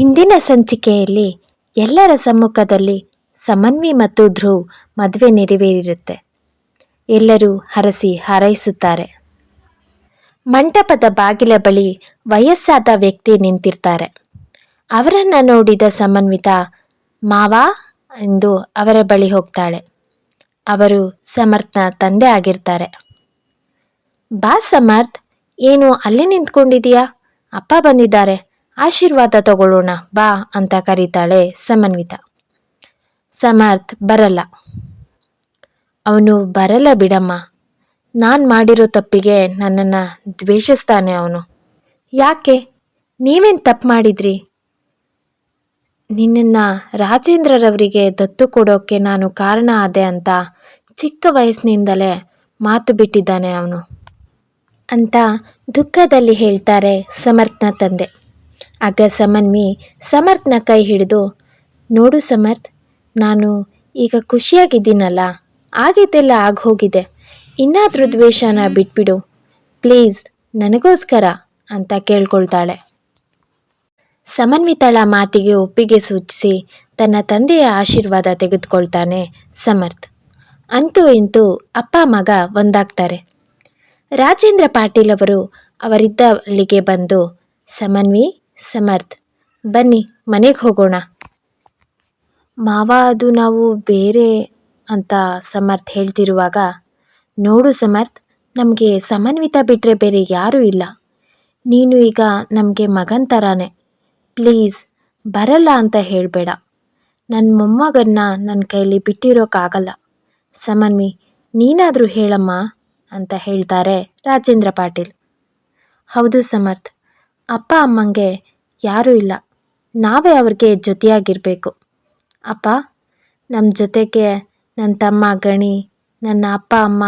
ಹಿಂದಿನ ಸಂಚಿಕೆಯಲ್ಲಿ ಎಲ್ಲರ ಸಮ್ಮುಖದಲ್ಲಿ ಸಮನ್ವಿ ಮತ್ತು ಧ್ರುವ್ ಮದುವೆ ನೆರವೇರಿರುತ್ತೆ. ಎಲ್ಲರೂ ಹರಸಿ ಹಾರೈಸುತ್ತಾರೆ. ಮಂಟಪದ ಬಾಗಿಲ ಬಳಿ ವಯಸ್ಸಾದ ವ್ಯಕ್ತಿ ನಿಂತಿರ್ತಾರೆ. ಅವರನ್ನು ನೋಡಿದ ಸಮನ್ವಿತ, ಮಾವಾ ಎಂದು ಅವರ ಬಳಿ ಹೋಗ್ತಾಳೆ. ಅವರು ಸಮರ್ಥನ ತಂದೆ ಆಗಿರ್ತಾರೆ. ಬಾ ಸಮರ್ಥ್, ಏನು ಅಲ್ಲೇ ನಿಂತ್ಕೊಂಡಿದೀಯಾ ಅಪ್ಪ ಬಂದಿದ್ದಾರೆ. ಆಶೀರ್ವಾದ ತಗೊಳ್ಳೋಣ, ಬಾ ಅಂತ ಕರೀತಾಳೆ ಸಮನ್ವಿತ. ಸಮರ್ಥ್ ಬರಲ್ಲ. ಅವನು, ಬರಲ್ಲ ಬಿಡಮ್ಮ. ನಾನು ಮಾಡಿರೋ ತಪ್ಪಿಗೆ ನನ್ನನ್ನು ದ್ವೇಷಿಸ್ತಾನೆ ಅವನು. ಯಾಕೆ? ನೀವೇನು ತಪ್ಪು ಮಾಡಿದ್ರಿ? ನಿನ್ನನ್ನು ರಾಜೇಂದ್ರರವರಿಗೆ ದತ್ತು ಕೊಡೋಕ್ಕೆ ನಾನು ಕಾರಣ ಆದೆ ಅಂತ ಚಿಕ್ಕ ವಯಸ್ಸಿನಿಂದಲೇ ಮಾತು ಬಿಟ್ಟಿದ್ದಾನೆ ಅವನು. ಅಂತ ದುಃಖದಲ್ಲಿ ಹೇಳ್ತಾರೆ ಸಮರ್ಥನ ತಂದೆ. ಆಗ ಸಮನ್ವಿ ಸಮರ್ಥ್ನ ಕೈ ಹಿಡಿದು, ನೋಡು ಸಮರ್ಥ್, ನಾನು ಈಗ ಖುಷಿಯಾಗಿದ್ದೀನಲ್ಲ ಆಗಿದ್ದೆಲ್ಲ ಆಗೋಗಿದೆ ಇನ್ನಾದರೂ ದ್ವೇಷನ ಬಿಟ್ಬಿಡು. ಪ್ಲೀಸ್, ನನಗೋಸ್ಕರ, ಅಂತ ಕೇಳ್ಕೊಳ್ತಾಳೆ. ಸಮನ್ವಿತಳ ಮಾತಿಗೆ ಒಪ್ಪಿಗೆ ಸೂಚಿಸಿ ತನ್ನ ತಂದೆಯ ಆಶೀರ್ವಾದ ತೆಗೆದುಕೊಳ್ತಾನೆ ಸಮರ್ಥ್. ಅಂತೂ ಇಂತೂ ಅಪ್ಪ ಮಗ ಒಂದಾಗ್ತಾರೆ. ರಾಜೇಂದ್ರ ಪಾಟೀಲ್ ಅವರು ಅವರಿದ್ದ ಅಲ್ಲಿಗೆ ಬಂದು, ಸಮನ್ವಿ ಸಮರ್ಥ್. ಬನ್ನಿ, ಮನೆಗೆ ಹೋಗೋಣ. ಮಾವ, ಅದು ನಾವು ಬೇರೆ ಅಂತ ಸಮರ್ಥ್ ಹೇಳ್ತಿರುವಾಗ, ನೋಡು ಸಮರ್ಥ್, ನಮಗೆ ಸಮನ್ವಿತ ಬಿಟ್ಟರೆ ಬೇರೆ ಯಾರೂ ಇಲ್ಲ. ನೀನು ಈಗ ನಮಗೆ ಮಗನ ಥರಾನೆ ಪ್ಲೀಸ್, ಬರಲ್ಲ ಅಂತ ಹೇಳಬೇಡ. ನನ್ನ ಮೊಮ್ಮಗನ್ನ ನನ್ನ ಕೈಲಿ ಬಿಟ್ಟಿರೋಕ್ಕಾಗಲ್ಲ ಸಮನ್ವಿ, ನೀನಾದರೂ ಹೇಳಮ್ಮ ಅಂತ ಹೇಳ್ತಾರೆ ರಾಜೇಂದ್ರ ಪಾಟೀಲ್. ಹೌದು ಸಮರ್ಥ್, ಅಪ್ಪ ಅಮ್ಮಂಗೆ ಯಾರೂ ಇಲ್ಲ. ನಾವೇ ಅವ್ರಿಗೆ ಜೊತೆಯಾಗಿರಬೇಕು. ಅಪ್ಪ ನಮ್ಮ ಜೊತೆಗೆ ನನ್ನ ತಮ್ಮ, ಗಣಿ, ನನ್ನ ಅಪ್ಪ, ಅಮ್ಮ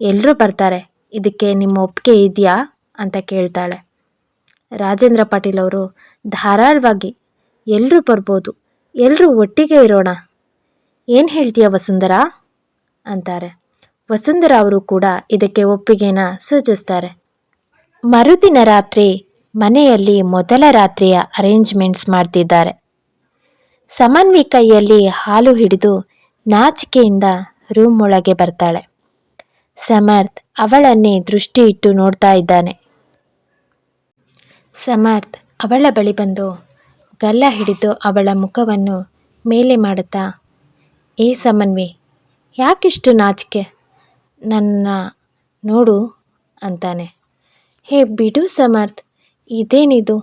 ಎಲ್ಲರೂ ಬರ್ತಾರೆ. ಇದಕ್ಕೆ ನಿಮ್ಮ ಒಪ್ಪಿಗೆ ಇದೆಯಾ? ಅಂತ ಕೇಳ್ತಾಳೆ. ರಾಜೇಂದ್ರ ಪಾಟೀಲ್ ಅವರು ಧಾರಾಳವಾಗಿ ಎಲ್ಲರೂ ಬರ್ಬೋದು. ಎಲ್ಲರೂ ಒಟ್ಟಿಗೆ ಇರೋಣ. ಏನು ಹೇಳ್ತೀಯ ವಸುಂಧರಾ? ಅಂತಾರೆ. ವಸುಂಧರಾ ಅವರು ಕೂಡ ಇದಕ್ಕೆ ಒಪ್ಪಿಗೆನ ಸೂಚಿಸ್ತಾರೆ. ಮರುದಿನ ರಾತ್ರಿ ಮನೆಯಲ್ಲಿ ಮೊದಲ ರಾತ್ರಿಯ ಅರೇಂಜ್ಮೆಂಟ್ಸ್ ಮಾಡ್ತಿದ್ದಾರೆ. ಸಮನ್ವಿ ಕೈಯಲ್ಲಿ ಹಾಲು ಹಿಡಿದು ನಾಚಿಕೆಯಿಂದ ರೂಮ್ ಒಳಗೆ ಬರ್ತಾಳೆ. ಸಮರ್ಥ್ ಅವಳನ್ನೇ ದೃಷ್ಟಿ ಇಟ್ಟು ನೋಡ್ತಾ ಇದ್ದಾನೆ. ಸಮರ್ಥ್ ಅವಳ ಬಳಿ ಬಂದು ಗಲ್ಲ ಹಿಡಿದು ಅವಳ ಮುಖವನ್ನು ಮೇಲೆ ಮಾಡುತ್ತಾ, ಏ ಸಮನ್ವಿ, ಯಾಕಿಷ್ಟು ನಾಚಿಕೆ? ನನ್ನ ನೋಡು ಅಂತಾನೆ. ಹೇ, ಬಿಡು ಸಮರ್ಥ್ ಇದೇನಿದು?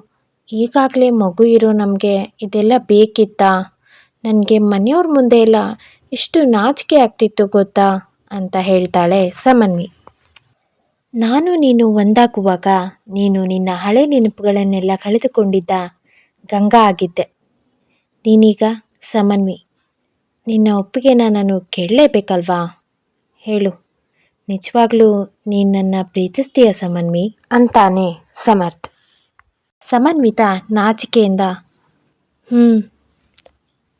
ಈಗಾಗಲೇ ಮಗು ಇರೋ ನಮಗೆ ಇದೆಲ್ಲ ಬೇಕಿತ್ತಾ? ನನಗೆ ಮನೆಯವ್ರ ಮುಂದೆ ಎಲ್ಲ ಇಷ್ಟು ನಾಚಿಕೆ ಆಗ್ತಿತ್ತು ಗೊತ್ತಾ? ಅಂತ ಹೇಳ್ತಾಳೆ ಸಮನ್ವಿ. ನಾನು ನೀನು ಒಂದಾಗುವಾಗ ನೀನು ನಿನ್ನ ಹಳೆ ನೆನಪುಗಳನ್ನೆಲ್ಲ ಕಳೆದುಕೊಂಡಿದ್ದ ಗಂಗಾ ಆಗಿದ್ದೆ. ನೀನೀಗ ಸಮನ್ವಿ, ನಿನ್ನ ಒಪ್ಪಿಗೆನ ನಾನು ಕೇಳಲೇಬೇಕಲ್ವಾ? ಹೇಳು. ನಿಜವಾಗ್ಲೂ ನೀನು ನನ್ನ ಪ್ರೀತಿಸ್ತೀಯ ಸಮನ್ವಿ? ಅಂತಾನೆ ಸಮರ್ಥ್. ಸಮನ್ವಿತ, ನಾಚಿಕೆಯಿಂದ. ಹ್ಞೂ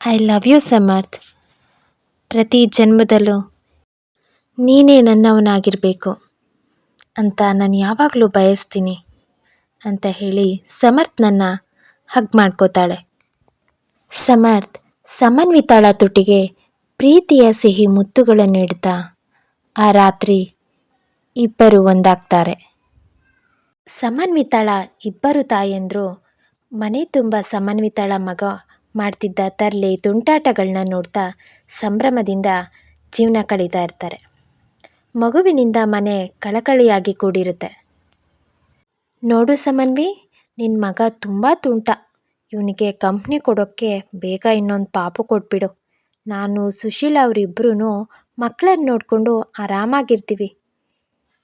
ಐ ಲವ್ ಯು ಸಮರ್ಥ್. ಪ್ರತಿ ಜನ್ಮದಲ್ಲೂ ನೀನೇ ನನ್ನವನಾಗಿರಬೇಕು ಅಂತ ನಾನು ಯಾವಾಗಲೂ ಬಯಸ್ತೀನಿ ಅಂತ ಹೇಳಿ ಸಮರ್ಥ್ನನ್ನು ಹಗ್ ಮಾಡ್ಕೋತಾಳೆ. ಸಮರ್ಥ್, ಸಮನ್ವಿತಾಳ ತುಟಿಗೆ ಪ್ರೀತಿಯ ಸಿಹಿ ಮುತ್ತುಗಳನ್ನು ಇಡ್ತಾ ಆ ರಾತ್ರಿ ಇಬ್ಬರು ಒಂದಾಗ್ತಾರೆ. ಸಮನ್ವಿತಾಳ ಇಬ್ಬರು ತಾಯಂದರು ಮನೆ ತುಂಬ ಸಮನ್ವಿತಾಳ ಮಗ ಮಾಡ್ತಿದ್ದ ತರಲೆ ತುಂಟಾಟಗಳನ್ನ ನೋಡ್ತಾ ಸಂಭ್ರಮದಿಂದ ಜೀವನ ಕಳೀತಾ ಇರ್ತಾರೆ. ಮಗುವಿನಿಂದ ಮನೆ ಕಳಕಳಿಯಾಗಿ ಕೂಡಿರುತ್ತೆ. ನೋಡು ಸಮನ್ವಿ ನಿನ್ನ ಮಗ ತುಂಬ ತುಂಟ. ಇವನಿಗೆ ಕಂಪ್ನಿ ಕೊಡೋಕ್ಕೆ ಬೇಗ ಇನ್ನೊಂದು ಪಾಪು ಕೊಟ್ಬಿಡು. ನಾನು ಸುಶೀಲ ಅವರಿಬ್ಬರೂ ಮಕ್ಕಳನ್ನ ನೋಡಿಕೊಂಡು ಆರಾಮಾಗಿರ್ತೀವಿ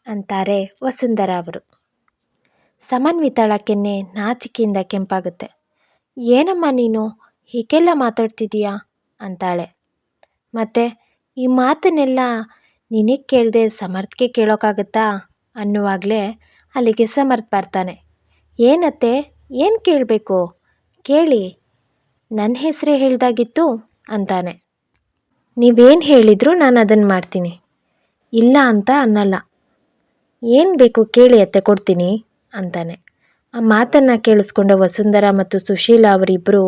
ಅಂತಾರೆ ವಸುಂಧರ ಅವರು. ಸಮನ್ವಿತಾಳ ಕೆನ್ನೆ ನಾಚಿಕೆಯಿಂದ ಕೆಂಪಾಗುತ್ತೆ. ಏನಮ್ಮ ನೀನು? ಹೀಗೆಲ್ಲ ಮಾತಾಡ್ತಿದೀಯಾ ಅಂತಾಳೆ. ಮತ್ತೆ, ಈ ಮಾತನ್ನೆಲ್ಲ ನಿನಗೆ ಕೇಳದೆ ಸಮರ್ಥ್ಗೆ ಕೇಳೋಕ್ಕಾಗುತ್ತಾ ಅನ್ನುವಾಗಲೇ ಅಲ್ಲಿಗೆ ಸಮರ್ಥ್ ಬರ್ತಾನೆ. ಏನತ್ತೆ? ಏನು ಕೇಳಬೇಕು? ಕೇಳಿ. ನನ್ನ ಹೆಸರೇ ಹೇಳ್ದಾಗಿತ್ತು? ಅಂತಾನೆ. ನೀವೇನು ಹೇಳಿದರೂ ನಾನು ಅದನ್ನು ಮಾಡ್ತೀನಿ. ಇಲ್ಲ ಅಂತ ಅನ್ನಲ್ಲ. ಏನು ಬೇಕು ಕೇಳಿ ಅತ್ತೆ, ಕೊಡ್ತೀನಿ. ಅಂತಾನೆ. ಆ ಮಾತನ್ನು ಕೇಳಿಸ್ಕೊಂಡ ವಸುಂಧರ ಮತ್ತು ಸುಶೀಲ ಅವರಿಬ್ಬರು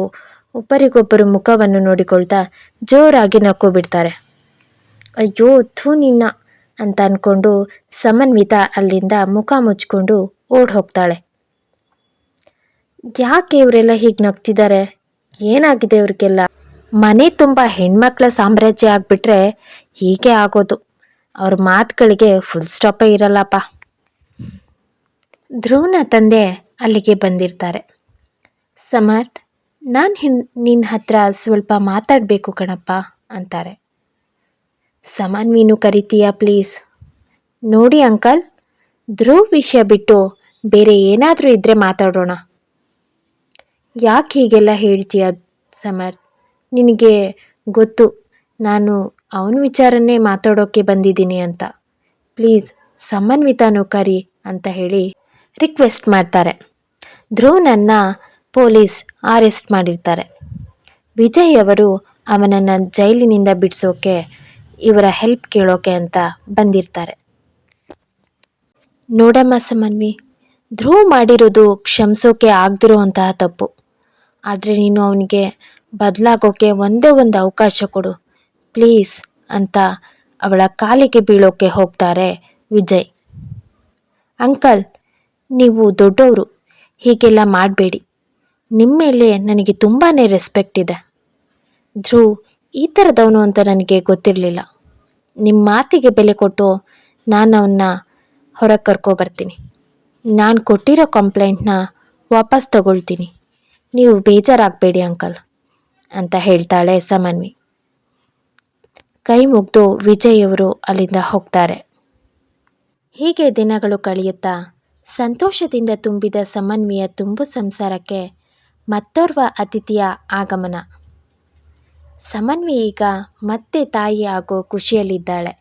ಒಬ್ಬರಿಗೊಬ್ಬರು ಮುಖವನ್ನು ನೋಡಿಕೊಳ್ತಾ ಜೋರಾಗಿ ನಕ್ಕು ಬಿಡ್ತಾರೆ ಅಯ್ಯೋ, ಥೂ ನಿನ್ನ ಅಂತ ಅಂದ್ಕೊಂಡು ಸಮನ್ವಿತ ಅಲ್ಲಿಂದ ಮುಖ ಮುಚ್ಕೊಂಡು ಓಡ್ ಹೋಗ್ತಾಳೆ. ಯಾಕೆ ಇವರೆಲ್ಲ ಹೀಗೆ ನಗ್ತಿದ್ದಾರೆ? ಏನಾಗಿದೆ ಇವ್ರಿಗೆಲ್ಲ? ಮನೆ ತುಂಬ ಹೆಣ್ಮಕ್ಳ ಸಾಮ್ರಾಜ್ಯ ಆಗಿಬಿಟ್ರೆ ಹೀಗೆ ಆಗೋದು. ಅವ್ರ ಮಾತುಗಳಿಗೆ ಫುಲ್ ಸ್ಟಾಪೇ ಇರಲ್ಲಪ್ಪ. ಧ್ರುವನ ತಂದೆ ಅಲ್ಲಿಗೆ ಬಂದಿರ್ತಾರೆ. ಸಮರ್ಥ್, ನಾನು ಹಿನ್ ನಿನ್ನ ಹತ್ರ ಸ್ವಲ್ಪ ಮಾತಾಡಬೇಕು ಕಣಪ್ಪ ಅಂತಾರೆ. ಸಮನ್ವೀನು ಕರಿತೀಯಾ ಪ್ಲೀಸ್? ನೋಡಿ ಅಂಕಲ್ ಧ್ರುವ್ ವಿಷಯ ಬಿಟ್ಟು ಬೇರೆ ಏನಾದರೂ ಇದ್ದರೆ ಮಾತಾಡೋಣ. ಯಾಕೆ ಹೀಗೆಲ್ಲ ಹೇಳ್ತೀಯ ಸಮರ್ಥ್? ನಿನಗೆ ಗೊತ್ತು, ನಾನು ಅವನ ವಿಚಾರನ್ನೇ ಮಾತಾಡೋಕ್ಕೆ ಬಂದಿದ್ದೀನಿ ಅಂತ. ಪ್ಲೀಸ್ ಸಮನ್ವಿತಾನು ಕರಿ ಅಂತ ಹೇಳಿ ರಿಕ್ವೆಸ್ಟ್ ಮಾಡ್ತಾರೆ. ಧ್ರುವನನ್ನು ಪೊಲೀಸ್ ಅರೆಸ್ಟ್ ಮಾಡಿರ್ತಾರೆ. ವಿಜಯ್ ಅವರು ಅವನನ್ನು ಜೈಲಿನಿಂದ ಬಿಡಿಸೋಕೆ, ಇವರ ಹೆಲ್ಪ್ ಕೇಳೋಕೆ ಅಂತ ಬಂದಿರ್ತಾರೆ. ನೋಡಮ್ಮ ಸಮನ್ವಿ ಧ್ರುವ್ ಮಾಡಿರೋದು ಕ್ಷಮಿಸೋಕೆ ಆಗದಿರೋ ಅಂತಹ ತಪ್ಪು. ಆದರೆ ನೀನು ಅವನಿಗೆ ಬದಲಾಗೋಕೆ ಒಂದೇ ಒಂದು ಅವಕಾಶ ಕೊಡು. ಪ್ಲೀಸ್ ಅಂತ ಅವಳ ಕಾಲಿಗೆ ಬೀಳೋಕೆ ಹೋಗ್ತಾರೆ ವಿಜಯ್. ಅಂಕಲ್ ನೀವು ದೊಡ್ಡವರು ಹೀಗೆಲ್ಲ ಮಾಡಬೇಡಿ. ನಿಮ್ಮ ಮೇಲೆ ನನಗೆ ತುಂಬಾ ರೆಸ್ಪೆಕ್ಟ್ ಇದೆ. ಧ್ರುವ್ ಈ ಥರದವನು ಅಂತ ನನಗೆ ಗೊತ್ತಿರಲಿಲ್ಲ. ನಿಮ್ಮ ಮಾತಿಗೆ ಬೆಲೆ ಕೊಟ್ಟು ನಾನು ಅವನ್ನ ಹೊರಗೆ ಕರ್ಕೊಬರ್ತೀನಿ ನಾನು ಕೊಟ್ಟಿರೋ ಕಂಪ್ಲೇಂಟ್ನ ವಾಪಸ್ ತಗೊಳ್ತೀನಿ. ನೀವು ಬೇಜಾರಾಗಬೇಡಿ ಅಂಕಲ್ ಅಂತ ಹೇಳ್ತಾಳೆ ಸಮನ್ವಿ. ಕೈ ಮುಗ್ದು ವಿಜಯ್ ಅವರು ಅಲ್ಲಿಂದ ಹೋಗ್ತಾರೆ. ಹೀಗೆ ದಿನಗಳು ಕಳೆಯುತ್ತಾ ಸಂತೋಷದಿಂದ ತುಂಬಿದ ಸಮನ್ವಯ ತುಂಬು ಸಂಸಾರಕ್ಕೆ ಮತ್ತೋರ್ವ ಅತಿಥಿಯ ಆಗಮನ. ಸಮನ್ವಿ ಈಗ ಮತ್ತೆ ತಾಯಿ ಆಗೋ ಖುಷಿಯಲ್ಲಿದ್ದಾಳೆ.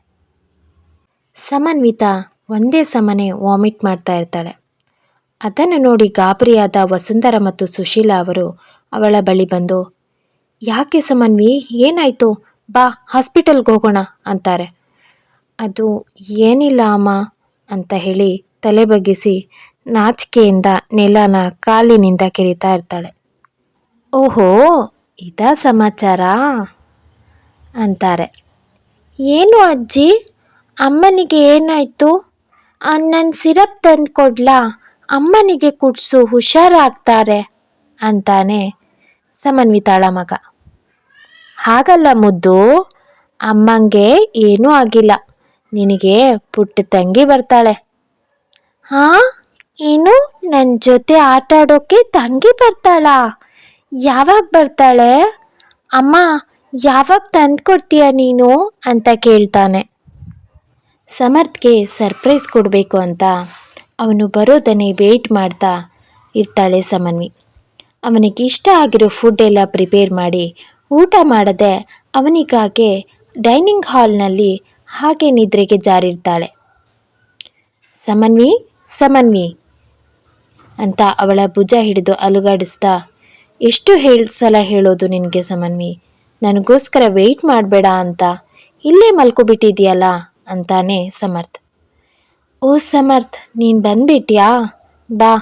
ಸಮನ್ವಿತ ಒಂದೇ ಸಮನೆ ವಾಮಿಟ್ ಮಾಡ್ತಾ ಇರ್ತಾಳೆ. ಅದನ್ನು ನೋಡಿ ಗಾಬರಿಯಾದ ವಸುಂಧರ ಮತ್ತು ಸುಶೀಲಾ ಅವರು ಅವಳ ಬಳಿ ಬಂದು, ಯಾಕೆ ಸಮನ್ವಿ, ಏನಾಯ್ತು? ಬಾ, ಹಾಸ್ಪಿಟಲ್ಗೆ ಹೋಗೋಣ ಅಂತಾರೆ. ಅದು ಏನಿಲ್ಲ ಅಮ್ಮ ಅಂತ ಹೇಳಿ ತಲೆ ಬಗ್ಗಿಸಿ ನಾಚಿಕೆಯಿಂದ ನೆಲನ ಕಾಲಿನಿಂದ ಕೆರಿತಾ ಇರ್ತಾಳೆ. ಓಹೋ, ಇದಾ ಸಮಾಚಾರ? ಅಂತಾರೆ. ಏನು ಅಜ್ಜಿ, ಅಮ್ಮನಿಗೆ ಏನಾಯಿತು? ನನ್ನ ಸಿರಪ್ ತಂದು ಕೊಡ್ಲಾ ಅಮ್ಮನಿಗೆ ಕುಡ್ಸು ಹುಷಾರಾಗ್ತಾರೆ, ಅಂತಾನೆ ಸಮನ್ವಿತಾಳ ಮಗ. ಹಾಗಲ್ಲ ಮುದ್ದು, ಅಮ್ಮಂಗೆ ಏನೂ ಆಗಿಲ್ಲ. ನಿನಗೆ ಪುಟ್ಟ ತಂಗಿ ಬರ್ತಾಳೆ. ಹಾ? ಏನು ನನ್ನ ಜೊತೆ ಆಟ ಆಡೋಕ್ಕೆ ತಂಗಿ ಬರ್ತಾಳಾ? ಯಾವಾಗ ಬರ್ತಾಳೆ? ಅಮ್ಮ, ಯಾವಾಗ ತಂದು ಕೊಡ್ತೀಯ ನೀನು? ಅಂತ ಕೇಳ್ತಾನೆ. ಸಮರ್ಥ್ಗೆ ಸರ್ಪ್ರೈಸ್ ಕೊಡಬೇಕು ಅಂತ ಅವನು ಬರೋದನ್ನೇ ವೇಟ್ ಮಾಡ್ತಾ ಇರ್ತಾಳೆ ಸಮನ್ವಿ. ಅವನಿಗೆ ಇಷ್ಟ ಆಗಿರೋ ಫುಡ್ ಎಲ್ಲ ಪ್ರಿಪೇರ್ ಮಾಡಿ ಊಟ ಮಾಡದೆ ಅವನಿಗಾಗೆ ಡೈನಿಂಗ್ ಹಾಲ್ನಲ್ಲಿ ಹಾಗೆ ನಿದ್ರೆಗೆ ಜಾರಿರ್ತಾಳೆ. ಸಮನ್ವಿ ಸಮನ್ವಿ. ಅಂತ ಅವಳ ಭುಜ ಹಿಡಿದು ಅಲುಗಾಡಿಸ್ತಾ ಎಷ್ಟು ಹೇಳ ಸಲ ಹೇಳೋದು ನಿನಗೆ ಸಮನ್ವಿ. ನನಗೋಸ್ಕರ ವೆಯ್ಟ್ ಮಾಡಬೇಡ ಅಂತ. ಇಲ್ಲೇ ಮಲ್ಕೊಬಿಟ್ಟಿದೆಯಲ್ಲ ಅಂತಾನೆ ಸಮರ್ಥ್. ಓ ಸಮರ್ಥ್ ನೀನು ಬಂದ್ಬಿಟ್ಯಾ? ಬಾ.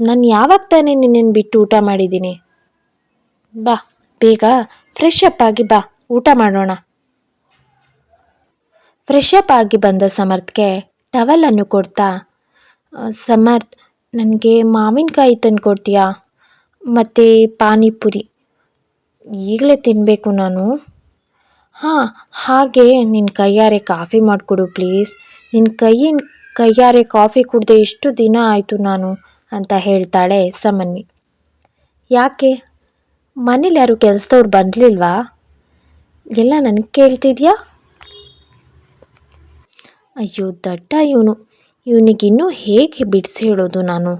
ನಾನು ಯಾವಾಗ ತಾನೇ ನಿನ್ನನ್ನು ಬಿಟ್ಟು ಊಟ ಮಾಡಿದ್ದೀನಿ? ಬಾ ಬೇಗ ಫ್ರೆಶ್ ಅಪ್ ಆಗಿ ಬಾ ಊಟ ಮಾಡೋಣ. ಫ್ರೆಶ್ ಅಪ್ ಆಗಿ ಬಂದ ಸಮರ್ಥ್ಗೆ ಟವಲನ್ನು ಕೊಡ್ತಾ "ಆ, ಸಮರ್ಥ್, ನನಗೆ ಮಾವಿನಕಾಯಿ ತಂದು ಕೊಡ್ತೀಯಾ ಮತ್ತು ಪಾನಿಪುರಿ. ಈಗಲೇ ತಿನ್ನಬೇಕು ನಾನು. ಹಾಂ, ಹಾಗೆ ನಿನ್ನ ಕೈಯಾರೆ ಕಾಫಿ ಮಾಡಿಕೊಡು ಪ್ಲೀಸ್. ನಿನ್ನ ಕೈಯಿನ, ಕೈಯಾರೆ ಕಾಫಿ ಕುಡ್ದೆ ಎಷ್ಟು ದಿನ ಆಯಿತು ನಾನು, ಅಂತ ಹೇಳ್ತಾಳೆ ಸಮನ್ವಿ. ಯಾಕೆ? ಮನೇಲಿ ಯಾರು ಕೆಲಸದವ್ರು ಬಂದಲಿಲ್ವಾ? ಎಲ್ಲ ನನಗೆ ಕೇಳ್ತಿದ್ಯಾ? ಅಯ್ಯೋ, ದಟ್ಟ ಇವನು. ಇವನಿಗಿನ್ನೂ ಹೇಗೆ ಬಿಡಿಸಿ ಹೇಳೋದು ನಾನು?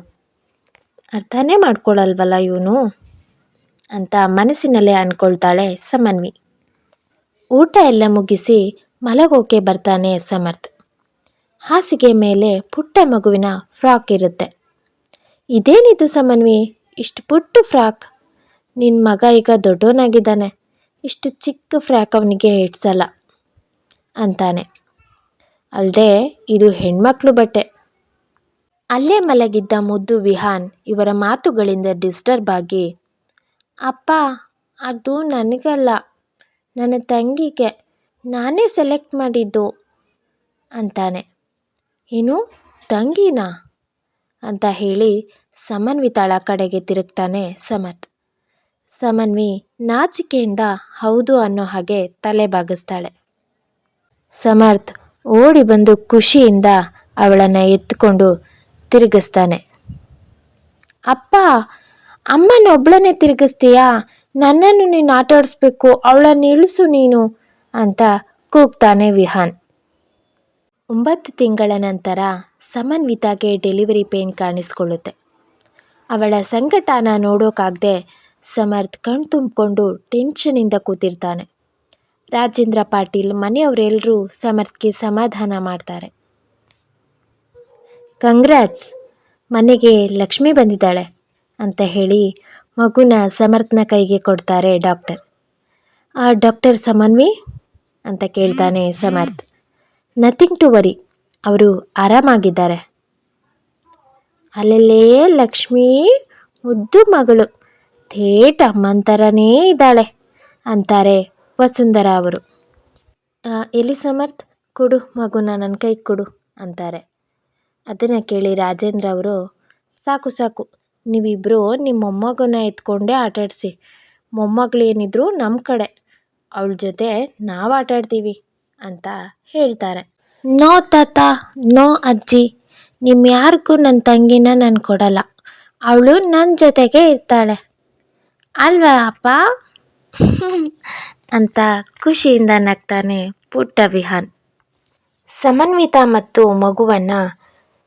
ಅರ್ಥನೇ ಮಾಡ್ಕೊಳ್ಳಲ್ವಲ್ಲ ಇವನು? ಅಂತ ಮನಸ್ಸಿನಲ್ಲೇ ಅಂದ್ಕೊಳ್ತಾಳೆ ಸಮನ್ವಿ. ಊಟ ಎಲ್ಲ ಮುಗಿಸಿ ಮಲಗೋಕೆ ಬರ್ತಾನೆ ಸಮರ್ಥ್. ಹಾಸಿಗೆ ಮೇಲೆ ಪುಟ್ಟ ಮಗುವಿನ ಫ್ರಾಕ್ ಇರುತ್ತೆ. ಇದೇನಿದು ಸಮನ್ವಿ? ಇಷ್ಟು ಪುಟ್ಟ ಫ್ರಾಕ್. ನಿನ್ನ ಮಗ ಈಗ ದೊಡ್ಡವನಾಗಿದ್ದಾನೆ. ಇಷ್ಟು ಚಿಕ್ಕ ಫ್ರಾಕ್ ಅವನಿಗೆ ಹಿಡ್ಸಲ್ಲ ಅಂತಾನೆ. ಅಲ್ಲದೆ ಇದು ಹೆಣ್ಮಕ್ಳು ಬಟ್ಟೆ. ಅಲ್ಲೇ ಮಲಗಿದ್ದ ಮುದ್ದು ವಿಹಾನ್ ಇವರ ಮಾತುಗಳಿಂದ ಡಿಸ್ಟರ್ಬ್ ಆಗಿ, ಅಪ್ಪ, ಅದು ನನಗಲ್ಲ. ನನ್ನ ತಂಗಿಗೆ ನಾನೇ ಸೆಲೆಕ್ಟ್ ಮಾಡಿದ್ದು ಅಂತಾನೆ. ಏನು, ತಂಗಿನಾ? ಅಂತ ಹೇಳಿ ಸಮನ್ವಿತಾಳ ಕಡೆಗೆ ತಿರುಗ್ತಾನೆ ಸಮತ್. ಸಮನ್ವಿ ನಾಚಿಕೆಯಿಂದ ಹೌದು ಅನ್ನೋ ಹಾಗೆ ತಲೆ ಬಾಗಿಸ್ತಾಳೆ. ಸಮರ್ಥ್ ಓಡಿ ಬಂದು ಖುಷಿಯಿಂದ ಅವಳನ್ನು ಎತ್ಕೊಂಡು ತಿರುಗಿಸ್ತಾನೆ. ಅಪ್ಪ, ಅಮ್ಮನ ಒಬ್ಳನ್ನೇ ತಿರುಗಿಸ್ತೀಯಾ? ನನ್ನನ್ನು ನೀನು ಆಟಾಡಿಸ್ಬೇಕು, ಅವಳನ್ನು ಇಳಿಸು ನೀನು ಅಂತ ಕೂಗ್ತಾನೆ ವಿಹಾನ್. ಒಂಬತ್ತು ತಿಂಗಳ ನಂತರ ಸಮನ್ವಿತಾಗೆ ಡೆಲಿವರಿ ಪೇನ್ ಕಾಣಿಸ್ಕೊಳ್ಳುತ್ತೆ. ಅವಳ ಸಂಕಟನ ನೋಡೋಕ್ಕಾಗದೆ ಸಮರ್ಥ್ ಕಣ್ ತುಂಬಿಕೊಂಡು ಟೆನ್ಷನಿಂದ ಕೂತಿರ್ತಾನೆ. ರಾಜೇಂದ್ರ ಪಾಟೀಲ್ ಮನೆಯವರೆಲ್ಲರೂ ಸಮರ್ಥ್ಗೆ ಸಮಾಧಾನ ಮಾಡ್ತಾರೆ. ಕಂಗ್ರಾಟ್ಸ್ ಮನೆಗೆ ಲಕ್ಷ್ಮಿ ಬಂದಿದ್ದಾಳೆ ಅಂತ ಹೇಳಿ ಮಗುನ ಸಮರ್ಥನ ಕೈಗೆ ಕೊಡ್ತಾರೆ ಡಾಕ್ಟರ್. ಆ ಡಾಕ್ಟರ್ ಸಮನ್ವಿ ಅಂತ ಕೇಳ್ತಾನೆ ಸಮರ್ಥ್. ನಥಿಂಗ್ ಟು ವರಿ ಅವರು ಆರಾಮಾಗಿದ್ದಾರೆ. ಅಲ್ಲಲ್ಲೇ ಲಕ್ಷ್ಮಿ ಮುದ್ದು ಮಗಳು. ಥೇಟ್ ಅಮ್ಮನ ಥರನೇ ಇದ್ದಾಳೆ ಅಂತಾರೆ ವಸುಂಧರಾ ಅವರು. ಎಲ್ಲಿ ಸಮರ್ಥ್? ಕೊಡು ಮಗುನ ನನ್ನ ಕೈಗೆ ಕೊಡು ಅಂತಾರೆ. ಅದನ್ನು ಕೇಳಿ ರಾಜೇಂದ್ರ ಅವರು, ಸಾಕು ಸಾಕು ನೀವಿಬ್ಬರು ನಿಮ್ಮ ಮೊಮ್ಮಗನ ಎತ್ಕೊಂಡೇ ಆಟಾಡಿಸಿ. ಮೊಮ್ಮಗಳು ಏನಿದ್ರು ನಮ್ಮ ಕಡೆ. ಅವಳ ಜೊತೆ ನಾವು ಆಟಾಡ್ತೀವಿ ಅಂತ ಹೇಳ್ತಾರೆ. ನೋ, ತಾತ, ನೋ, ಅಜ್ಜಿ. ನಿಮ್ಮ ಯಾರಿಗೂ ನನ್ನ ತಂಗಿನ ನಾನು ಕೊಡಲ್ಲ. ಅವಳು ನನ್ನ ಜೊತೆಗೆ ಇರ್ತಾಳೆ. ಅಲ್ವಾ, ಅಪ್ಪ? ಅಂತ ಖುಷಿಯಿಂದ ನಗ್ತಾನೆ ಪುಟ್ಟ ವಿಹಾನ್. ಸಮನ್ವಿತ ಮತ್ತು ಮಗುವನ್ನ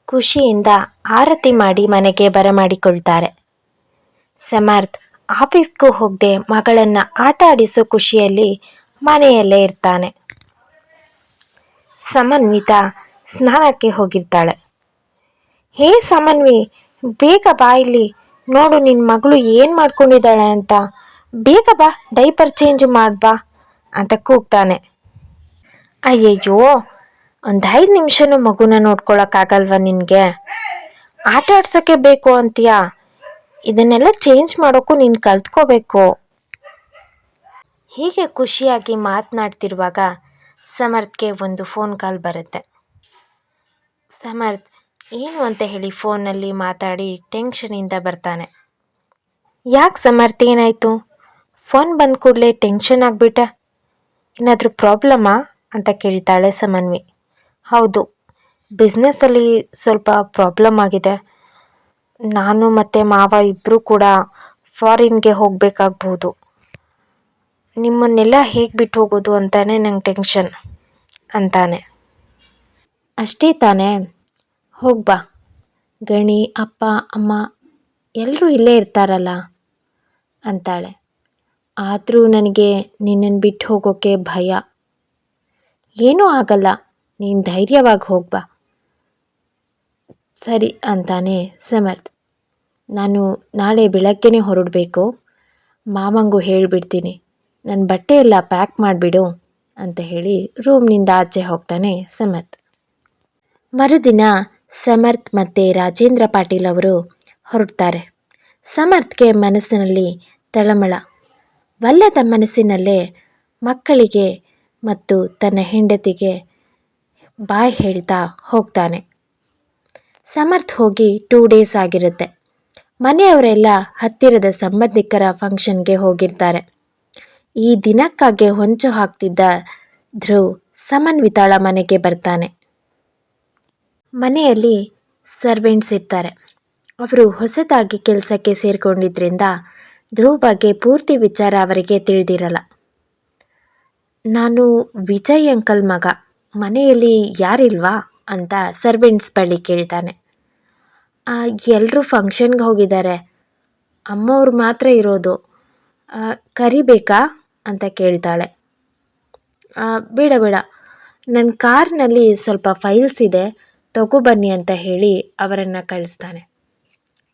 ಖುಷಿಯಿಂದ ಆರತಿ ಮಾಡಿ ಮನೆಗೆ ಬರಮಾಡಿಕೊಳ್ತಾರೆ. ಸಮರ್ಥ್ ಆಫೀಸ್ಗೂ ಹೋಗದೆ ಮಗಳನ್ನು ಆಟ ಆಡಿಸೋ ಖುಷಿಯಲ್ಲಿ ಮನೆಯಲ್ಲೇ ಇರ್ತಾನೆ. ಸಮನ್ವಿತ ಸ್ನಾನಕ್ಕೆ ಹೋಗಿರ್ತಾಳೆ. ಹೇ ಸಮನ್ವಿ, ಬೇಗ ಬಾಯಿಲಿ ನೋಡು ನಿನ್ನ ಮಗಳು ಏನು ಮಾಡ್ಕೊಂಡಿದ್ದಾಳೆ ಅಂತ ಬೇಗ ಬಾ ಡೈಪರ್ ಚೇಂಜ್ ಮಾಡ್ಬಾ ಅಂತ ಕೂಗ್ತಾನೆ. ಅಯ್ಯಯ್ಯೋ, ಒಂದು ಐದು ನಿಮಿಷನೂ ಮಗುನ ನೋಡ್ಕೊಳಕ್ಕಾಗಲ್ವ ನಿನಗೆ? ಆಟ ಆಡ್ಸೋಕ್ಕೆ ಬೇಕು ಅಂತೀಯಾ? ಇದನ್ನೆಲ್ಲ ಚೇಂಜ್ ಮಾಡೋಕ್ಕೂ ನೀನು ಕಲ್ತ್ಕೋಬೇಕು. ಹೀಗೆ ಖುಷಿಯಾಗಿ ಮಾತನಾಡ್ತಿರುವಾಗ ಸಮರ್ಥ್ಗೆ ಒಂದು ಫೋನ್ ಕಾಲ್ ಬರುತ್ತೆ. ಸಮರ್ಥ್, ಏನು ಅಂತ ಹೇಳಿ ಫೋನಲ್ಲಿ ಮಾತಾಡಿ ಟೆನ್ಷನಿಂದ ಬರ್ತಾನೆ. ಯಾಕೆ ಸಮರ್ಥ್, ಏನಾಯಿತು? ಫೋನ್ ಬಂದ ಕೂಡಲೇ ಟೆನ್ಷನ್ ಆಗಿಬಿಟ್ಟೆ. ಏನಾದರೂ ಪ್ರಾಬ್ಲಮ್ಮಾ ಅಂತ ಕೇಳ್ತಾಳೆ ಸಮನ್ವಿ. ಹೌದು, ಬಿಸ್ನೆಸ್ಸಲ್ಲಿ ಸ್ವಲ್ಪ ಪ್ರಾಬ್ಲಮ್ ಆಗಿದೆ. ನಾನು ಮತ್ತು ಮಾವ ಇಬ್ಬರೂ ಕೂಡ ಫಾರಿನ್ಗೆ ಹೋಗಬೇಕಾಗ್ಬೋದು. ನಿಮ್ಮನ್ನೆಲ್ಲ ಹೇಗೆ ಬಿಟ್ಟು ಹೋಗೋದು ಅಂತಾನೆ ನಂಗೆ ಟೆನ್ಷನ್, ಅಂತಾನೆ. ಅಷ್ಟೇ ತಾನೇ ಹೋಗ್ಬಾ ಗಣಿ, ಅಪ್ಪ, ಅಮ್ಮ ಎಲ್ಲರೂ ಇಲ್ಲೇ ಇರ್ತಾರಲ್ಲ, ಅಂತಾಳೆ. ಆದರೂ ನನಗೆ ನಿನ್ನನ್ನು ಬಿಟ್ಟು ಹೋಗೋಕ್ಕೆ ಭಯ. ಏನೂ ಆಗಲ್ಲ, ನೀನು ಧೈರ್ಯವಾಗಿ ಹೋಗ್ಬಾ ಸರಿ ಅಂತಾನೆ ಸಮರ್ಥ್. ನಾನು ನಾಳೆ ಬೆಳಗ್ಗೆನೇ ಹೊರಡಬೇಕು. ಮಾಮಂಗು ಹೇಳಿಬಿಡ್ತೀನಿ ನನ್ನ ಬಟ್ಟೆ ಎಲ್ಲ ಪ್ಯಾಕ್ ಮಾಡಿಬಿಡು ಅಂತ ಹೇಳಿ ರೂಮ್ನಿಂದ ಆಚೆ ಹೋಗ್ತಾನೆ ಸಮರ್ಥ್. ಮರುದಿನ ಸಮರ್ಥ್ ಮತ್ತು ರಾಜೇಂದ್ರ ಪಾಟೀಲ್ ಅವರು ಹೊರಡ್ತಾರೆ. ಸಮರ್ಥ್ಗೆ ಮನಸ್ಸಿನಲ್ಲಿ ತಳಮಳ. ವಲ್ಲದ ಮನಸ್ಸಿನಲ್ಲೇ ಮಕ್ಕಳಿಗೆ ಮತ್ತು ತನ್ನ ಹೆಂಡತಿಗೆ ಬಾಯ್ ಹೇಳ್ತಾ ಹೋಗ್ತಾನೆ. ಸಮರ್ಥ್ ಹೋಗಿ ಟೂ ಡೇಸ್ ಆಗಿರುತ್ತೆ. ಮನೆಯವರೆಲ್ಲ ಹತ್ತಿರದ ಸಂಬಂಧಿಕರ ಫಂಕ್ಷನ್ಗೆ ಹೋಗಿರ್ತಾರೆ. ಈ ದಿನಕ್ಕಾಗಿ ಹೊಂಚು ಹಾಕ್ತಿದ್ದ ಧ್ರುವ್ ಸಮನ್ವಿತಾಳ ಮನೆಗೆ ಬರ್ತಾನೆ. ಮನೆಯಲ್ಲಿ ಸರ್ವೆಂಟ್ಸ್ ಇರ್ತಾರೆ. ಅವರು ಹೊಸದಾಗಿ ಕೆಲಸಕ್ಕೆ ಸೇರಿಕೊಂಡಿದ್ರಿಂದ ಧ್ರುವ್ ಬಗ್ಗೆ ಪೂರ್ತಿ ವಿಚಾರ ಅವರಿಗೆ ತಿಳಿದಿರಲ್ಲ. ನಾನು ವಿಜಯ್ ಅಂಕಲ್ ಮಗ. ಮನೆಯಲ್ಲಿ ಯಾರಿಲ್ವಾ? ಅಂತ ಸರ್ವೆಂಟ್ಸ್ ಬಳಿ ಕೇಳ್ತಾನೆ. ಎಲ್ಲರೂ ಫಂಕ್ಷನ್ಗೆ ಹೋಗಿದ್ದಾರೆ. ಅಮ್ಮವ್ರು ಮಾತ್ರ ಇರೋದು. ಕರಿಬೇಕಾ? ಅಂತ ಕೇಳ್ತಾಳೆ. ಬೇಡ ಬೇಡ. ನನ್ನ ಕಾರ್ನಲ್ಲಿ ಸ್ವಲ್ಪ ಫೈಲ್ಸ್ ಇದೆ. ತಗೊಬನ್ನಿ ಅಂತ ಹೇಳಿ ಅವರನ್ನು ಕಳಿಸ್ತಾನೆ.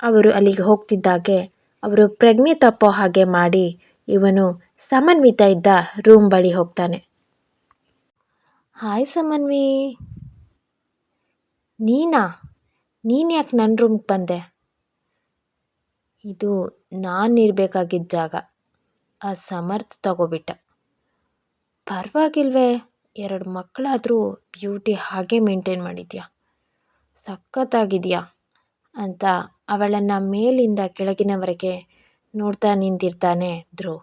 ಅವರು ಅಲ್ಲಿಗೆ ಹೋಗ್ತಿದ್ದಾಗೆ ಅವರು ಪ್ರಜ್ಞೆ ತಪ್ಪೋ ಹಾಗೆ ಮಾಡಿ ಇವನು ಸಮನ್ವಿತ ಇದ್ದ ರೂಮ್ ಬಳಿ ಹೋಗ್ತಾನೆ. ಹಾಯ್ ಸಮನ್ವಿ. ನೀನಾ? ನೀನು ಯಾಕೆ ನನ್ನ ರೂಮ್ಗೆ ಬಂದೆ? ಇದು ನಾನು ಇರಬೇಕಾಗಿದ್ದ ಜಾಗ. ಆ ಸಮರ್ಥ ತಗೋಬಿಟ್ಟ. ಪರವಾಗಿಲ್ವೇ, ಎರಡು ಮಕ್ಕಳಾದರೂ ಬ್ಯೂಟಿ ಹಾಗೆ ಮೇಂಟೈನ್ ಮಾಡಿದ್ಯಾ? ಸಖತ್ತಾಗಿದೆಯಾ? ಅಂತ ಅವಳನ್ನು ಮೇಲಿಂದ ಕೆಳಗಿನವರೆಗೆ ನೋಡ್ತಾ ನಿಂತಿರ್ತಾನೆ ಧ್ರುವ್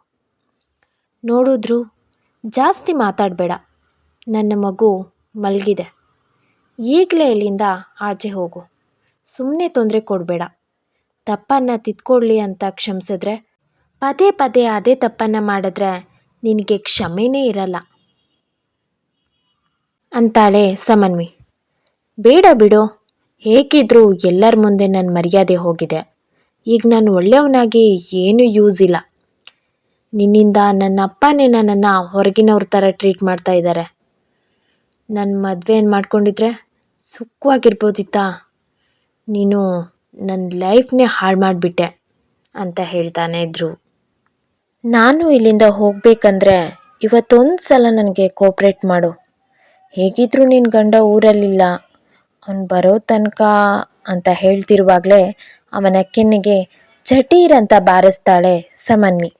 ನೋಡು ಧ್ರುವ್ ಜಾಸ್ತಿ ಮಾತಾಡಬೇಡ. ನನ್ನ ಮಗು ಮಲಗಿದೆ. ಈಗಲೇ ಇಲ್ಲಿಂದ ಆಚೆ ಹೋಗು. ಸುಮ್ಮನೆ ತೊಂದರೆ ಕೊಡಬೇಡ. ತಪ್ಪನ್ನು ತಿದ್ಕೊಳ್ಳಿ ಅಂತ ಕ್ಷಮಿಸಿದ್ರೆ, ಪದೇ ಪದೇ ಅದೇ ತಪ್ಪನ್ನು ಮಾಡಿದ್ರೆ ನಿನಗೆ ಕ್ಷಮೆನೇ ಇರಲ್ಲ ಅಂತಾಳೆ ಸಮನ್ವಿ. ಬೇಡ ಬಿಡು ಹೇಗಿದ್ರೂ ಎಲ್ಲರ ಮುಂದೆ ನನ್ನ ಮರ್ಯಾದೆ ಹೋಗಿದೆ. ಈಗ ನಾನು ಒಳ್ಳೆಯವನಾಗಿ ಏನೂ ಯೂಸ್ ಇಲ್ಲ. ನಿನ್ನಿಂದ ನನ್ನ ಅಪ್ಪನೇ ನನ್ನನ್ನು ಹೊರಗಿನವ್ರ ಥರ ಟ್ರೀಟ್ ಮಾಡ್ತಾ ಇದ್ದಾರೆ ನನ್ನ ಮದುವೆ ಏನು ಮಾಡ್ಕೊಂಡಿದ್ರೆ? ಸುಖವಾಗಿರ್ಬೋದಿತ್ತಾ. ನೀನು ನನ್ನ ಲೈಫ್ನೇ ಹಾಳು ಮಾಡಿಬಿಟ್ಟೆ ಅಂತ ಹೇಳ್ತಾನೆ ಇದ್ರು ನಾನು ಇಲ್ಲಿಂದ ಹೋಗಬೇಕಂದ್ರೆ ಇವತ್ತೊಂದು ಸಲ ನನಗೆ ಕೋಪ್ರೇಟ್ ಮಾಡು. ಹೇಗಿದ್ರೂ ನಿನ್ನ ಗಂಡ ಊರಲ್ಲಿಲ್ಲ. ಅವನು ಬರೋ ತನಕ ಅಂತ ಹೇಳ್ತಿರುವಾಗಲೇ ಅವನ ಕೆನ್ನೆಗೆ ಚಟೀರ್ ಅಂತ ಬಾರಿಸ್ತಾಳೆ ಸಮನ್ವಿ.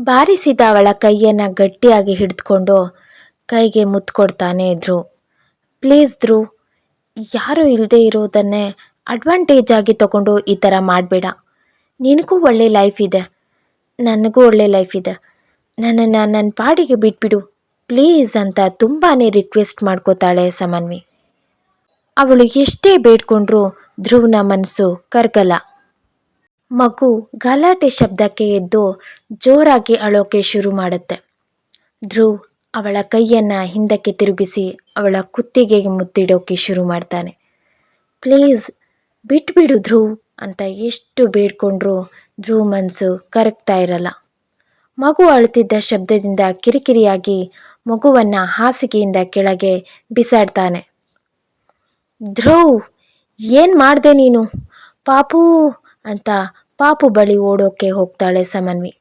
ಬಾರಿಸಿದ ಅವಳ ಕೈಯನ್ನು ಗಟ್ಟಿಯಾಗಿ ಹಿಡಿದುಕೊಂಡು ಕೈಗೆ ಮುತ್ಕೊಡ್ತಾನೆ ಧ್ರುವ್ ಪ್ಲೀಸ್ ಧ್ರುವ್ ಯಾರೂ ಇಲ್ಲದೆ ಇರೋದನ್ನೇ ಅಡ್ವಾಂಟೇಜ್ ಆಗಿ ತಗೊಂಡು ಈ ಥರ ಮಾಡಬೇಡ. ನಿನಗೂ ಒಳ್ಳೆ ಲೈಫ್ ಇದೆ. ನನಗೂ ಒಳ್ಳೆ ಲೈಫ್ ಇದೆ. ನನ್ನನ್ನು ನನ್ನ ಪಾಡಿಗೆ ಬಿಟ್ಬಿಡು. ಪ್ಲೀಸ್ ಅಂತ ತುಂಬಾ ರಿಕ್ವೆಸ್ಟ್ ಮಾಡ್ಕೋತಾಳೆ ಸಮನ್ವಿ. ಅವಳು ಎಷ್ಟೇ ಬೇಡ್ಕೊಂಡ್ರೂ ಧ್ರುವನ ಮನಸ್ಸು ಕರ್ಗಲ್ಲ. ಮಗು ಗಲಾಟೆ ಶಬ್ದಕ್ಕೆ ಎದ್ದು ಜೋರಾಗಿ ಅಳೋಕೆ ಶುರು ಮಾಡುತ್ತೆ. ಧ್ರುವ್ ಅವಳ ಕೈಯನ್ನು ಹಿಂದಕ್ಕೆ ತಿರುಗಿಸಿ ಅವಳ ಕುತ್ತಿಗೆಗೆ ಮುತ್ತಿಡೋಕೆ ಶುರು ಮಾಡ್ತಾನೆ. ಪ್ಲೀಸ್ ಬಿಟ್ಬಿಡು ಧ್ರುವ್ ಅಂತ ಎಷ್ಟು ಬೇಡ್ಕೊಂಡ್ರೂ ಧ್ರುವ್ ಮನಸ್ಸು ಕರಗ್ತಾ ಇರಲ್ಲ. ಮಗು ಅಳುತ್ತಿದ್ದ ಶಬ್ದದಿಂದ ಕಿರಿಕಿರಿಯಾಗಿ ಮಗುವನ್ನು ಹಾಸಿಗೆಯಿಂದ ಕೆಳಗೆ ಬಿಸಾಡ್ತಾನೆ. ಧ್ರುವ್, ಏನು ಮಾಡಿದೆ ನೀನು? ಪಾಪು ಅಂತ ಪಾಪು ಬಳಿ ಓಡೋಕೆ ಹೋಗ್ತಾಳೆ ಸಮನ್ವಿ.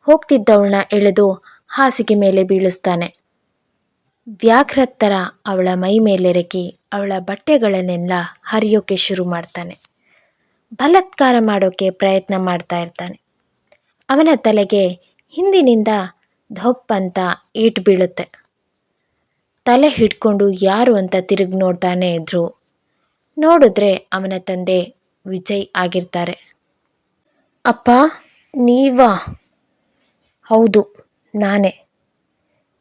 ಹೋಗ್ತಿದ್ದವಳನ್ನ ಎಳೆದು ಹಾಸಿಗೆ ಮೇಲೆ ಬೀಳಿಸ್ತಾನೆ. ವ್ಯಾಘ್ರತ್ತರ ಅವಳ ಮೈ ಮೇಲೆರಗಿ ಅವಳ ಬಟ್ಟೆಗಳನ್ನೆಲ್ಲ ಹರಿಯೋಕೆ ಶುರು ಮಾಡ್ತಾನೆ. ಬಲತ್ಕಾರ ಮಾಡೋಕೆ ಪ್ರಯತ್ನ ಮಾಡ್ತಾ ಇರ್ತಾನೆ. ಅವನ ತಲೆಗೆ ಹಿಂದಿನಿಂದ ಧೊಪ್ಪಂತ ಈಟ್ ಬೀಳುತ್ತೆ. ತಲೆ ಹಿಡ್ಕೊಂಡು ಯಾರು ಅಂತ ತಿರುಗಿ ನೋಡ್ತಾನೆ ಇದ್ರು. ನೋಡಿದ್ರೆ ಅವನ ತಂದೆ ವಿಜಯ್ ಆಗಿರ್ತಾರೆ. ಅಪ್ಪ, ನೀವಾ? ಹೌದು, ನಾನೇ.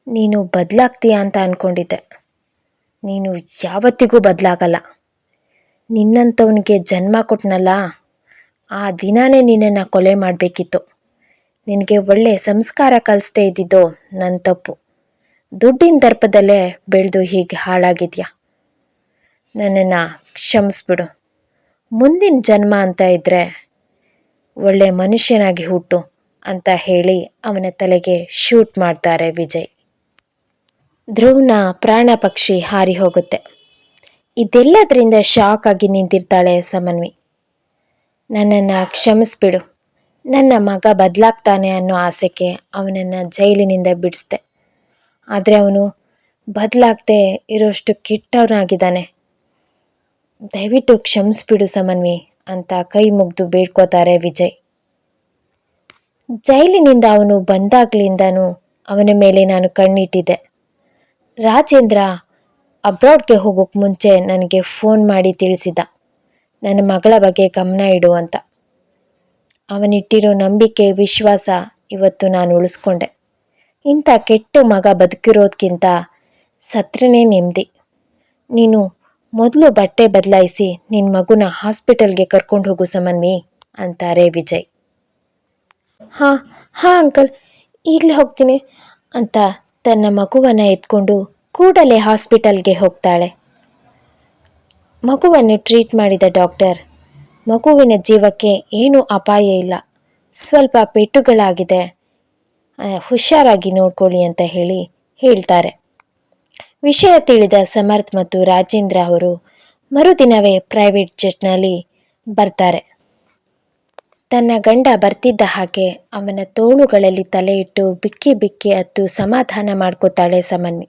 ನೀನು ಬದಲಾಗ್ತೀಯ ಅಂತ ಅಂದ್ಕೊಂಡಿದ್ದೆ ನೀನು ಯಾವತ್ತಿಗೂ ಬದಲಾಗಲ್ಲ. ನಿನ್ನಂಥವನಿಗೆ ಜನ್ಮ ಕೊಟ್ಟನಲ್ಲ ಆ ದಿನಾನೇ ನಿನ್ನನ್ನು ಕೊಲೆ ಮಾಡಬೇಕಿತ್ತು. ನಿನಗೆ ಒಳ್ಳೆ ಸಂಸ್ಕಾರ ಕಲಿಸ್ದೇ ಇದ್ದಿದ್ದು ನನ್ನ ತಪ್ಪು. ದುಡ್ಡಿನ ದರ್ಪದಲ್ಲೇ ಬೆಳೆದು ಹೀಗೆ ಹಾಳಾಗಿದ್ಯಾ? ನನ್ನನ್ನು ಕ್ಷಮಿಸ್ಬಿಡು. ಮುಂದಿನ ಜನ್ಮ ಅಂತ ಇದ್ದರೆ ಒಳ್ಳೆ ಮನುಷ್ಯನಾಗಿ ಹುಟ್ಟು ಅಂತ ಹೇಳಿ ಅವನ ತಲೆಗೆ ಶೂಟ್ ಮಾಡ್ತಾರೆ ವಿಜಯ್. ಧ್ರುವನ ಪ್ರಾಣ ಪಕ್ಷಿ ಹಾರಿ ಹೋಗುತ್ತೆ. ಇದೆಲ್ಲದರಿಂದ ಶಾಕ್ ಆಗಿ ನಿಂತಿರ್ತಾಳೆ ಸಮನ್ವಿ. ನನ್ನನ್ನು ಕ್ಷಮಿಸ್ಬಿಡು. ನನ್ನ ಮಗ ಬದಲಾಗ್ತಾನೆ ಅನ್ನೋ ಆಸೆಗೆ ಅವನನ್ನು ಜೈಲಿನಿಂದ ಬಿಡಿಸ್ದೆ. ಆದರೆ ಅವನು ಬದಲಾಗದೆ ಇರೋಷ್ಟು ಕೆಟ್ಟವನಾಗಿದ್ದಾನೆ. ದಯವಿಟ್ಟು ಕ್ಷಮಿಸ್ಬಿಡು ಸಮನ್ವಿ ಅಂತ ಕೈ ಮುಗ್ದು ಬೇಡ್ಕೋತಾರೆ ವಿಜಯ್. ಜೈಲಿನಿಂದ ಅವನು ಬಂದಾಗ್ಲಿಂದನೂ ಅವನ ಮೇಲೆ ನಾನು ಕಣ್ಣಿಟ್ಟಿದ್ದೆ. ರಾಜೇಂದ್ರ ಅಬ್ರಾಡ್ಗೆ ಹೋಗೋಕ್ಕೆ ಮುಂಚೆ ನನಗೆ ಫೋನ್ ಮಾಡಿ ತಿಳಿಸಿದ. ನನ್ನ ಮಗಳ ಬಗ್ಗೆ ಗಮನ ಇಡು ಅಂತ. ಅವನಿಟ್ಟಿರೋ ನಂಬಿಕೆ, ವಿಶ್ವಾಸ ಇವತ್ತು ನಾನು ಉಳಿಸ್ಕೊಂಡೆ. ಇಂಥ ಕೆಟ್ಟ ಮಗ ಬದುಕಿರೋದ್ಕಿಂತ ಸತ್ರನೇ ನೆಮ್ಮದಿ ನೀನು ಮೊದಲು ಬಟ್ಟೆ ಬದಲಾಯಿಸಿ ನಿನ್ನ ಮಗುನ ಹಾಸ್ಪಿಟಲ್ಗೆ ಕರ್ಕೊಂಡು ಹೋಗು ಸಮನ್ವಿ, ಅಂತಾರೆ ವಿಜಯ್. ಹಾಂ ಹಾಂ ಅಂಕಲ್, ಈಗಲೇ ಹೋಗ್ತೀನಿ, ಅಂತ ತನ್ನ ಮಗುವನ್ನು ಎತ್ಕೊಂಡು ಕೂಡಲೇ ಹಾಸ್ಪಿಟಲ್ಗೆ ಹೋಗ್ತಾಳೆ. ಮಗುವನ್ನು ಟ್ರೀಟ್ ಮಾಡಿದ ಡಾಕ್ಟರ್, ಮಗುವಿನ ಜೀವಕ್ಕೆ ಏನೂ ಅಪಾಯ ಇಲ್ಲ, ಸ್ವಲ್ಪ ಪೆಟ್ಟುಗಳಾಗಿದೆ ಹುಷಾರಾಗಿ ನೋಡ್ಕೊಳ್ಳಿ ಅಂತ ಹೇಳಿ ಹೇಳ್ತಾರೆ. ವಿಷಯ ತಿಳಿದ ಸಮರ್ಥ್ ಮತ್ತು ರಾಜೇಂದ್ರ ಅವರು ಮರುದಿನವೇ ಪ್ರೈವೇಟ್ ಜೆಟ್ನಲ್ಲಿ ಬರ್ತಾರೆ. ತನ್ನ ಗಂಡ ಬರ್ತಿದ್ದ ಹಾಗೆ ಅವನ ತೋಳುಗಳಲ್ಲಿ ತಲೆ ಇಟ್ಟು ಬಿಕ್ಕಿ ಬಿಕ್ಕಿ ಅತ್ತು ಸಮಾಧಾನ ಮಾಡ್ಕೋತಾಳೆ ಸಮನ್ವಿ.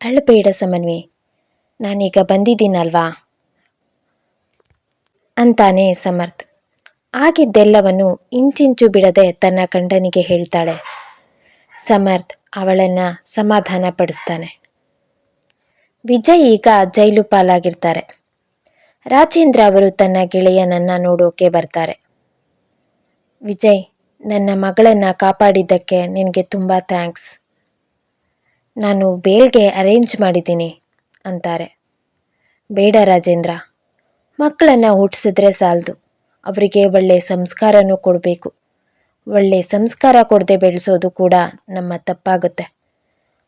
ಅಳಬೇಡ ಸಮನ್ವಿ, ನಾನೀಗ ಬಂದಿದ್ದೀನಲ್ವಾ? ಅಂತಾನೆ ಸಮರ್ಥ್. ಆಗಿದ್ದೆಲ್ಲವನ್ನು ಇಂಚಿಂಚು ಬಿಡದೆ ತನ್ನ ಗಂಡನಿಗೆ ಹೇಳ್ತಾಳೆ. ಸಮರ್ಥ್ ಅವಳನ್ನ ಸಮಾಧಾನ ಪಡಿಸ್ತಾನೆ ವಿಜಯ್ ಈಗ ಜೈಲು ಪಾಲಾಗಿರ್ತಾರೆ. ರಾಜೇಂದ್ರ ಅವರು ತನ್ನ ಗೆಳೆಯನನ್ನ ನೋಡೋಕೆ ಬರ್ತಾರೆ. ವಿಜಯ್, ನನ್ನ ಮಗಳನ್ನ ಕಾಪಾಡಿದ್ದಕ್ಕೆ ನಿನಗೆ ತುಂಬ ಥ್ಯಾಂಕ್ಸ್. ನಾನು ಬೇಲ್ಗೆ ಅರೇಂಜ್ ಮಾಡಿದ್ದೀನಿ, ಅಂತಾರೆ. ಬೇಡ ರಾಜೇಂದ್ರ, ಮಕ್ಕಳನ್ನು ಹುಟ್ಟಿಸಿದ್ರೆ ಸಾಲದು. ಅವರಿಗೆ ಒಳ್ಳೆ ಸಂಸ್ಕಾರನೂ ಕೊಡಬೇಕು. ಒಳ್ಳೆ ಸಂಸ್ಕಾರ ಕೊಡದೆ ಬೆಳೆಸೋದು ಕೂಡ ನಮ್ಮ ತಪ್ಪಾಗುತ್ತೆ.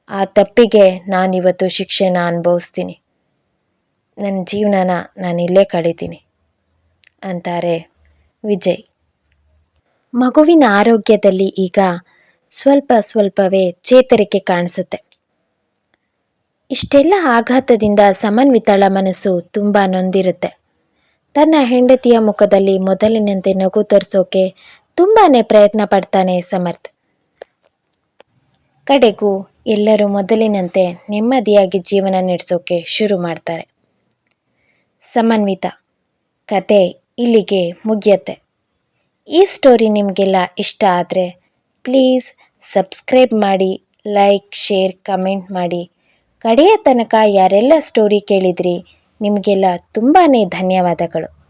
ಆ ತಪ್ಪಿಗೆ ನಾನಿವತ್ತು ಶಿಕ್ಷೆನ ಅನುಭವಿಸ್ತೀನಿ. ನನ್ನ ಜೀವನನ ನಾನು ಇಲ್ಲೇ ಕಳೀತೀನಿ. ಅಂತಾರೆ ವಿಜಯ್. ಮಗುವಿನ ಆರೋಗ್ಯದಲ್ಲಿ ಈಗ ಸ್ವಲ್ಪ ಸ್ವಲ್ಪವೇ ಚೇತರಿಕೆ ಕಾಣಿಸುತ್ತೆ. ಇಷ್ಟೆಲ್ಲ ಆಘಾತದಿಂದ ಸಮನ್ವಿತಳ ಮನಸ್ಸು ತುಂಬ ನೊಂದಿರುತ್ತೆ. ತನ್ನ ಹೆಂಡತಿಯ ಮುಖದಲ್ಲಿ ಮೊದಲಿನಂತೆ ನಗು ತರಿಸೋಕೆ ತುಂಬಾ ಪ್ರಯತ್ನ ಪಡ್ತಾನೆ ಸಮರ್ಥ್. ಕಡೆಗೂ ಎಲ್ಲರೂ ಮೊದಲಿನಂತೆ ನೆಮ್ಮದಿಯಾಗಿ ಜೀವನ ನಡೆಸೋಕೆ ಶುರು ಮಾಡ್ತಾರೆ. ಸಮನ್ವಿತ, ಕತೆ ಇಲ್ಲಿಗೆ ಮುಗಿಯತ್ತೆ. ಈ ಸ್ಟೋರಿ ನಿಮಗೆಲ್ಲ ಇಷ್ಟ ಆದರೆ ಪ್ಲೀಸ್ ಸಬ್ಸ್ಕ್ರೈಬ್ ಮಾಡಿ ಲೈಕ್ ಶೇರ್ ಕಮೆಂಟ್ ಮಾಡಿ. ಕಡೆಯ ತನಕ ಯಾರೆಲ್ಲ ಸ್ಟೋರಿ ಕೇಳಿದ್ರಿ ನಿಮಗೆಲ್ಲ ತುಂಬಾ ಧನ್ಯವಾದಗಳು.